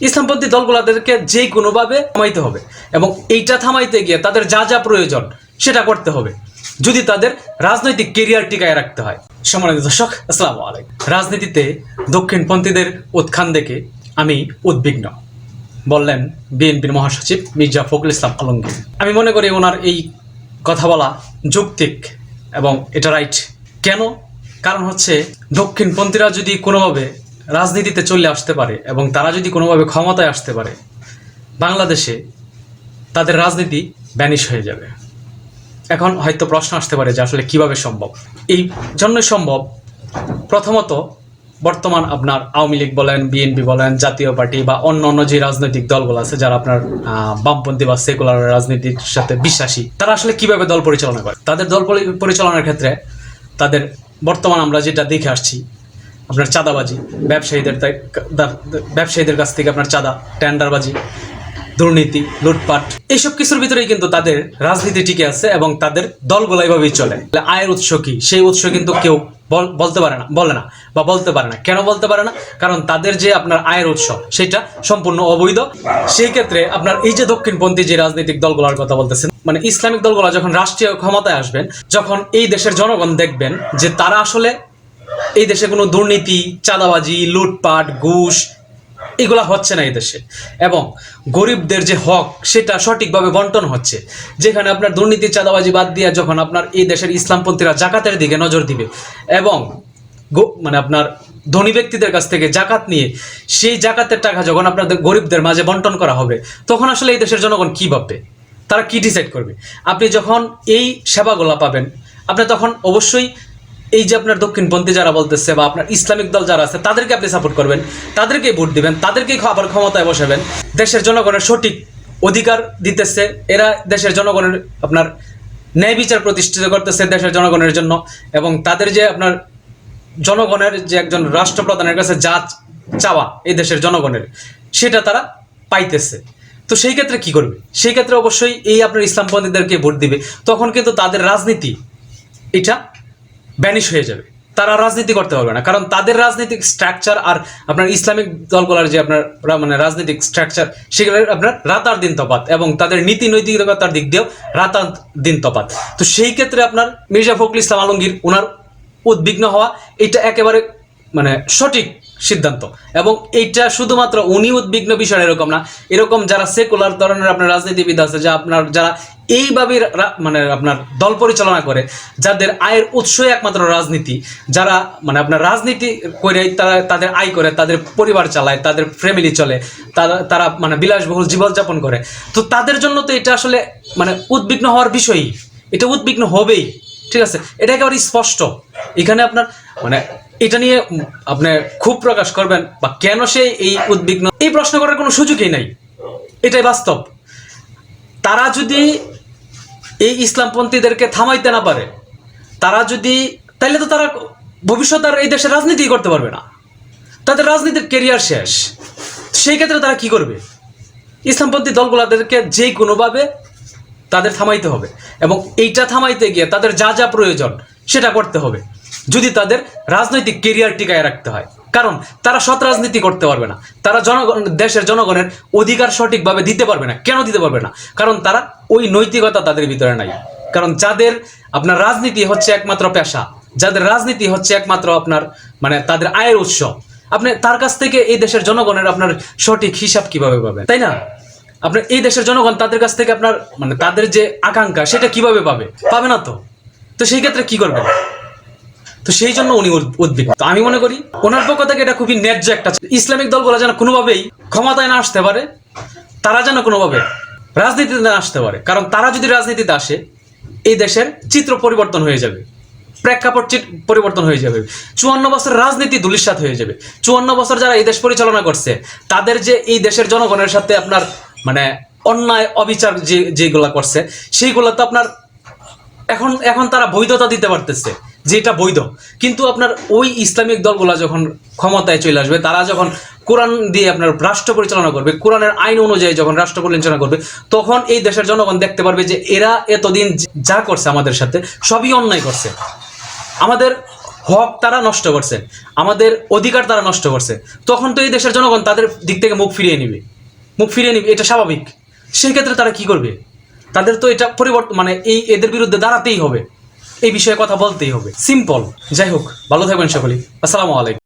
ইসলামপন্থী দলগুলোদেরকে যে কোনোভাবে থামাইতে হবে এবং এইটা থামাইতে গিয়ে তাদের যা যা প্রয়োজন সেটা করতে হবে, যদি তাদের রাজনৈতিক কেরিয়ার টিকায় রাখতে হয়। সম্মানিত দর্শক, আসসালামু আলাইকুম। রাজনীতিতে দক্ষিণপন্থীদের উত্থান দেখে আমি উদ্বিগ্ন। বললেন বিএনপির মহাসচিব মির্জা ফখরুল ইসলাম আলমগীর। আমি মনে করি ওনার এই কথা বলা যৌক্তিক এবং এটা রাইট কেন? কারণ হচ্ছে দক্ষিণপন্থীরা যদি কোনোভাবে রাজনীতিতে চলে আসতে পারে এবং তারা যদি কোনোভাবে ক্ষমতায় আসতে পারে, বাংলাদেশে তাদের রাজনীতি ব্যানিশ হয়ে যাবে। এখন হয়তো প্রশ্ন আসতে পারে যে আসলে কীভাবে সম্ভব? এই জন্য সম্ভব। প্রথমত, বর্তমান আপনার আওয়ামী লীগ বলেন, বিএনপি বলেন, জাতীয় পার্টি বা অন্য অন্য যে রাজনৈতিক দলগুলো আছে, যারা আপনার বামপন্থী বা সেকুলার রাজনীতির সাথে বিশ্বাসী, তারা আসলে কীভাবে দল পরিচালনা করে? তাদের দল পরি- পরিচালনার ক্ষেত্রে তাদের বর্তমান আমরা যেটা দেখে আসছি আপনার চাঁদাবাজি, ব্যবসায়ীদের ব্যবসায়ীদের কাছ থেকে আপনার চাঁদা, টেন্ডারবাজি, দুর্নীতি, লুটপাট এইসব কিছুর ভিতরেই কিন্তু তাদের রাজনীতি টিকে আছে এবং তাদের দলগুলো এইভাবেই চলে। আয়ের উৎস কি? সেই উৎস কিন্তু কেউ বল- বলতে পারে না, বলে না বা বলতে পারে না। কেন বলতে পারে না? কারণ তাদের যে আপনার আয়ের উৎস, সেটা সম্পূর্ণ অবৈধ। সেই ক্ষেত্রে আপনার এই যে দক্ষিণপন্থী যে রাজনৈতিক দলগুলোর কথা বলতেছেন মানে ইসলামিক দলগুলো যখন রাষ্ট্রীয় ক্ষমতায় আসবেন, যখন এই দেশের জনগণ দেখবেন যে তারা আসলে এই দেশে কোনো দুর্নীতি, চাঁদাবাজি, লুটপাট, ঘুষ, এগুলা হচ্ছে না এই দেশে। এবং গরিবদের যে হক, সেটা সঠিকভাবে বন্টন হচ্ছে। যেখানে আপনার দুর্নীতি, চাঁদাবাজি বাদ দিয়ে যখন আপনার এই দেশের ইসলামপন্থীরা জাকাতের দিকে নজর দিবে এবং মানে আপনার ধনী ব্যক্তিদের কাছ থেকে জাকাত নিয়ে সেই জাকাতের টাকা যখন আপনাদের গরিবদের মাঝে বন্টন করা হবে, তখন আসলে এই দেশের জনগণ কী ভাববে? তারা কি ডিসাইড করবে? আপনি যখন এই সেবাগুলা পাবেন, আপনি তখন অবশ্যই এই যে আপনার দক্ষিণপন্থী যারা বলতেছে বা আপনার ইসলামিক দল যারা আছে, তাদেরকে আপনি সাপোর্ট করবেন তাদেরকেই ভোট দিবেন, তাদেরকেই আবার ক্ষমতায় বসাবেন। দেশের জনগণের সঠিক অধিকার দিতেছে, এরা দেশের জনগণের আপনার ন্যায় বিচার প্রতিষ্ঠিত করতেছে দেশের জনগণের জন্য এবং তাদের যে আপনার জনগণের যে একজন রাষ্ট্রপ্রধানের কাছে যা চাওয়া এই দেশের জনগণের, সেটা তারা পাইতেছে। তো সেই ক্ষেত্রে কি করবে? সেই ক্ষেত্রে অবশ্যই এই আপনার ইসলামপন্থীদেরকে ভোট দিবে। তখন কিন্তু তাদের রাজনীতি, এটা ব্যানিশ হয়ে যাবে। তারা রাজনীতি করতে পারবে না। কারণ তাদের রাজনৈতিক স্ট্রাকচার আর আপনার ইসলামিক দলগুলোর যে আপনার মানে রাজনৈতিক স্ট্রাকচার সেগুলো আপনার রাতার দিন তফাত এবং তাদের নীতি নৈতিকতার দিক দিয়েও রাতার দিন তফাত তো সেই ক্ষেত্রে আপনার মির্জা ফখরুল ইসলাম আলমগীর ওনার উদ্বিগ্ন হওয়া, এটা একেবারে মানে সঠিক সিদ্ধান্ত। এবং এইটা শুধুমাত্র উনি উদ্বিগ্ন বিষয় এরকম না। এরকম যারা সেকুলার ধরনের আপনার রাজনীতিবিদ আছে, যা আপনার, যারা এইভাবে মানে আপনার দল পরিচালনা করে, যাদের আয়ের উৎসই একমাত্র রাজনীতি, যারা মানে আপনার রাজনীতি করে তারা, তাদের আয় করে, তাদের পরিবার চালায়, তাদের ফ্যামিলি চলে, তারা তারা মানে বিলাসবহুল জীবনযাপন করে। তো তাদের জন্য তো এটা আসলে মানে উদ্বিগ্ন হওয়ার বিষয়ই। এটা উদ্বিগ্ন হবেই। ঠিক আছে? এটা একেবারে স্পষ্ট। এখানে আপনার মানে এটা নিয়ে আপনি খুব প্রকাশ করবেন, বা কেন সে এই উদ্বিগ্ন? এই প্রশ্ন করার কোনো সুযোগই নাই। এটাই বাস্তব। তারা যদি এই ইসলামপন্থীদেরকে থামাইতে না পারে, তারা যদি তাহলে তো তারা ভবিষ্যৎ আর এই দেশে রাজনীতি করতে পারবে না। তাদের রাজনীতির কেরিয়ার শেষ। সেই ক্ষেত্রে তারা কি করবে? ইসলামপন্থী দলগুলোদেরকে যে কোনোভাবে তাদের থামাইতে হবে এবং এইটা থামাইতে গিয়ে তাদের যা যা প্রয়োজন সেটা করতে হবে। যদি তাদের রাজনৈতিক কেরিয়ার টিকায় রাখতে হয়। কারণ তারা সৎ রাজনীতি করতে পারবে না। তারা জনগণ, দেশের জনগণের অধিকার সঠিকভাবে দিতে পারবে না। কেন দিতে পারবে না? কারণ তারা ওই নৈতিকতা তাদের ভিতরে নাই। কারণ যাদের আপনার রাজনীতি হচ্ছে একমাত্র পেশা, যাদের রাজনীতি হচ্ছে একমাত্র আপনার মানে তাদের আয়ের উৎস, আপনি তার কাছ থেকে এই দেশের জনগণের আপনার সঠিক হিসাব কীভাবে পাবেন? তাই না? আপনার এই দেশের জনগণ তাদের কাছ থেকে আপনার মানে তাদের যে আকাঙ্ক্ষা, সেটা কীভাবে পাবে? পাবে না তো? তো সেই ক্ষেত্রে কি করবে তো সেই জন্য উনি উদ- উদ্বিগ্ন। তো আমি মনে করি, ওনার পক্ষ থেকে এটা খুবই ন্যায্য একটা ইসলামিক দলগুলো যেন কোনোভাবেই ক্ষমতায় না আসতে পারে, তারা যেন কোনোভাবে রাজনীতিতে না আসতে পারে। কারণ তারা যদি রাজনীতিতে আসে, এই দেশের চিত্র পরিবর্তন হয়ে যাবে। প্রেক্ষাপট পরিবর্তন হয়ে যাবে। চুয়ান্ন বছর রাজনীতি ধুলিসাৎ হয়ে যাবে। চুয়ান্ন বছর যারা এই দেশ পরিচালনা করছে, তাদের যে এই দেশের জনগণের সাথে আপনার মানে অন্যায়, অবিচার যে যেগুলা করছে, সেইগুলো তো আপনার এখন এখন তারা বৈধতা দিতে পারতেছে। যেটা বৈধ। কিন্তু আপনার ওই ইসলামিক দলগুলা যখন ক্ষমতায় চলে আসবে, তারা যখন কোরআন দিয়ে আপনার রাষ্ট্র পরিচালনা করবে, কোরআনের আইন অনুযায়ী যখন রাষ্ট্র পরিচালনা করবে, তখন এই দেশের জনগণ দেখতে পারবে যে এরা এতদিন যা করছে আমাদের সাথে, সবই অন্যায় করছে। আমাদের হক তারা নষ্ট করছে, আমাদের অধিকার তারা নষ্ট করছে। তখন তো এই দেশের জনগণ তাদের দিক থেকে মুখ ফিরিয়ে নিবে। মুখ ফিরিয়ে নিবে, এটা স্বাভাবিক। সেক্ষেত্রে তারা কি করবে? তাদের তো এটা পরিবর্তন মানে এই এদের বিরুদ্ধে দাঁড়াতেই হবে। এই বিষয়ে কথা বলতেই হবে। সিম্পল যাই হোক ভালো থাকবেন সকলে আসসালামু আলাইকুম।